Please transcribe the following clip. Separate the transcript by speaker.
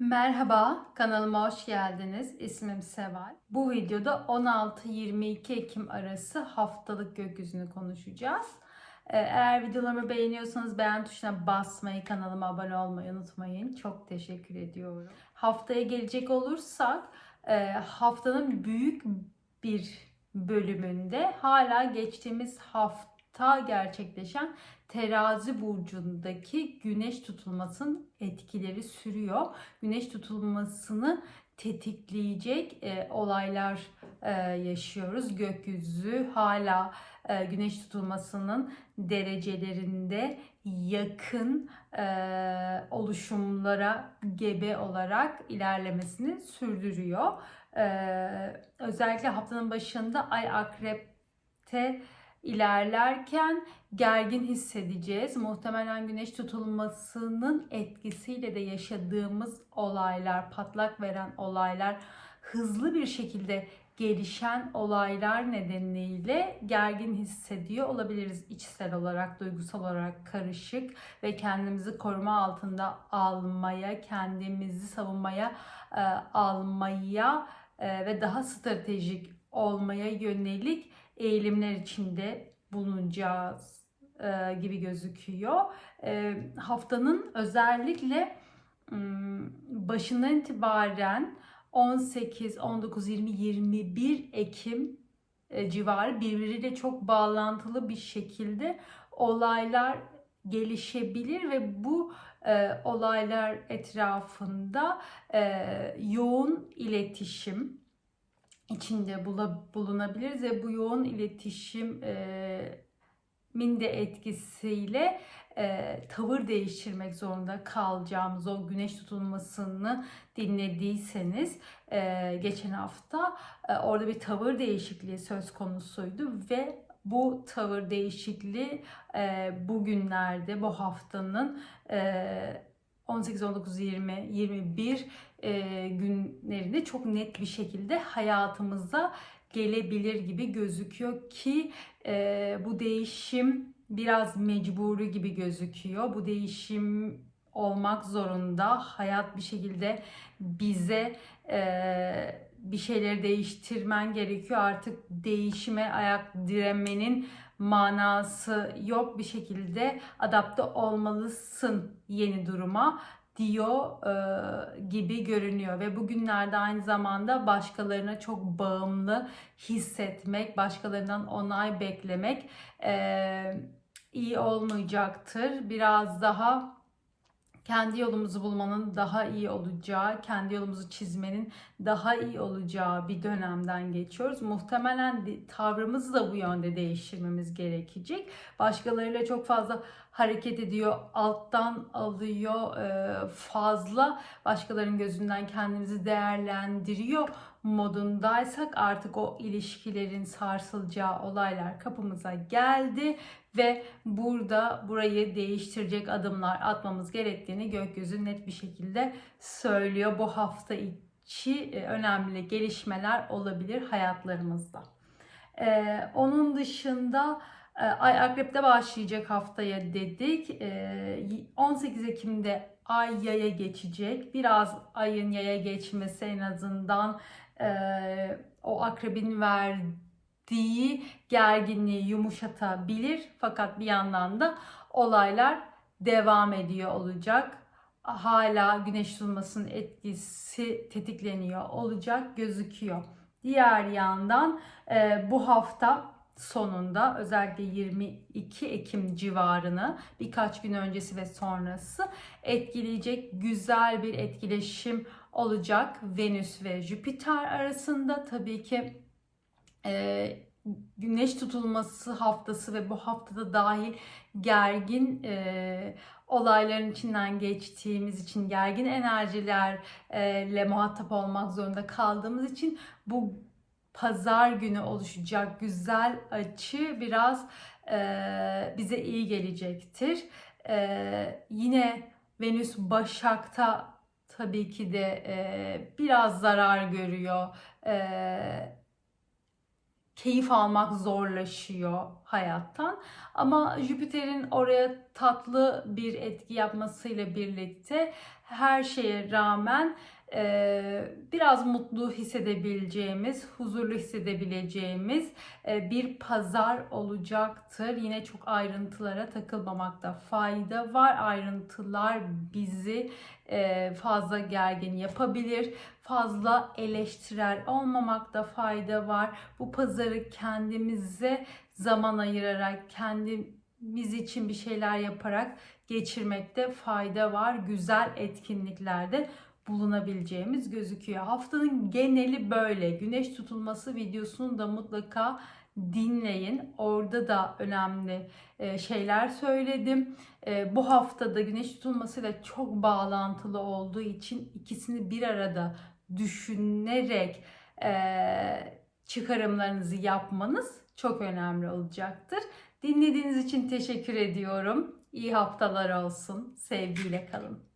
Speaker 1: Merhaba, kanalıma hoş geldiniz. İsmim Seval. Bu videoda 16-22 Ekim arası haftalık gökyüzünü konuşacağız. Ee, Eğer videolarımı beğeniyorsanız beğen tuşuna basmayı, kanalıma abone olmayı unutmayın. Çok teşekkür ediyorum. Haftaya gelecek olursak, e, haftanın büyük bir bölümünde hala geçtiğimiz hafta gerçekleşen terazi burcundaki güneş tutulmasının etkileri sürüyor. Güneş tutulmasını tetikleyecek e, olaylar e, yaşıyoruz. Gökyüzü hala e, güneş tutulmasının derecelerinde yakın e, oluşumlara gebe olarak ilerlemesini sürdürüyor. E, özellikle haftanın başında Ay Akrep'te ilerlerken gergin hissedeceğiz. Muhtemelen güneş tutulmasının etkisiyle de yaşadığımız olaylar, patlak veren olaylar, hızlı bir şekilde gelişen olaylar nedeniyle gergin hissediyor olabiliriz içsel olarak, duygusal olarak karışık ve kendimizi koruma altında almaya, kendimizi savunmaya e, almaya e, ve daha stratejik olmaya yönelik eğilimler içinde bulunacağız e, gibi gözüküyor. E, haftanın özellikle başından itibaren 18, 19, 20, 21 Ekim e, civarı birbiriyle çok bağlantılı bir şekilde olaylar gelişebilir ve bu olaylar etrafında yoğun iletişim, içinde bulunabiliriz ve bu yoğun iletişim e, min de etkisiyle e, tavır değiştirmek zorunda kalacağımız o güneş tutulmasını dinlediyseniz e, geçen hafta e, orada bir tavır değişikliği söz konusuydu ve bu tavır değişikliği e, bugünlerde bu haftanın e, 18, 19, 20, 21 e, günlerinde çok net bir şekilde hayatımıza gelebilir gibi gözüküyor ki e, bu değişim biraz mecburi gibi gözüküyor. Bu değişim olmak zorunda. Hayat bir şekilde bize e, bir şeyleri değiştirmen gerekiyor. Artık değişime ayak diremenin manası yok bir şekilde adapte olmalısın yeni duruma diyor e, gibi görünüyor ve bugünlerde aynı zamanda başkalarına çok bağımlı hissetmek, başkalarından onay beklemek e, iyi olmayacaktır. Biraz daha kendi yolumuzu bulmanın daha iyi olacağı, kendi yolumuzu çizmenin daha iyi olacağı bir dönemden geçiyoruz. Muhtemelen tavrımızı da bu yönde değiştirmemiz gerekecek. Başkalarıyla çok fazla hareket ediyor, alttan alıyor, fazla başkalarının gözünden kendimizi değerlendiriyor modundaysak artık o ilişkilerin sarsılacağı olaylar kapımıza geldi ve burada burayı değiştirecek adımlar atmamız gerektiğini gökyüzü net bir şekilde söylüyor. Bu hafta içi e, önemli gelişmeler olabilir hayatlarımızda. Ee, onun dışında e, Ay Akrep'te başlayacak haftaya dedik. Ee, 18 Ekim'de Ay Yay'a geçecek. Biraz Ay'ın Yay'a geçmesi en azından e, o Akrep'in verdiği gerginliği yumuşatabilir. Fakat bir yandan da olaylar devam ediyor olacak. Hala güneş tutulmasının etkisi tetikleniyor olacak gözüküyor. Diğer yandan e, bu hafta sonunda özellikle 22 Ekim civarını birkaç gün öncesi ve sonrası etkileyecek güzel bir etkileşim olacak Venüs ve Jüpiter arasında. Tabii ki e, güneş tutulması haftası ve bu haftada dahil gergin e, olayların içinden geçtiğimiz için gergin enerjilerle muhatap olmak zorunda kaldığımız için bu pazar günü oluşacak güzel açı biraz e, bize iyi gelecektir. E, yine Venüs Başak'ta tabii ki de e, biraz zarar görüyor. E, keyif almak zorlaşıyor hayattan. Ama Jüpiter'in oraya tatlı bir etki yapmasıyla birlikte her şeye rağmen biraz mutlu hissedebileceğimiz, huzurlu hissedebileceğimiz e, bir pazar olacaktır. Yine çok ayrıntılara takılmamakta fayda var. Ayrıntılar bizi e, fazla gergin yapabilir. Fazla eleştirel olmamakta fayda var. Bu pazarı kendimize zaman ayırarak, kendimiz için bir şeyler yaparak geçirmekte fayda var. Güzel etkinliklerde bulunabileceğimiz gözüküyor. Haftanın geneli böyle. Güneş tutulması videosunu da mutlaka dinleyin. Orada da önemli e, şeyler söyledim. E, Bu haftada güneş tutulmasıyla çok bağlantılı olduğu için ikisini bir arada düşünerek e, çıkarımlarınızı yapmanız çok önemli olacaktır. Dinlediğiniz için teşekkür ediyorum. İyi haftalar olsun. Sevgiyle kalın.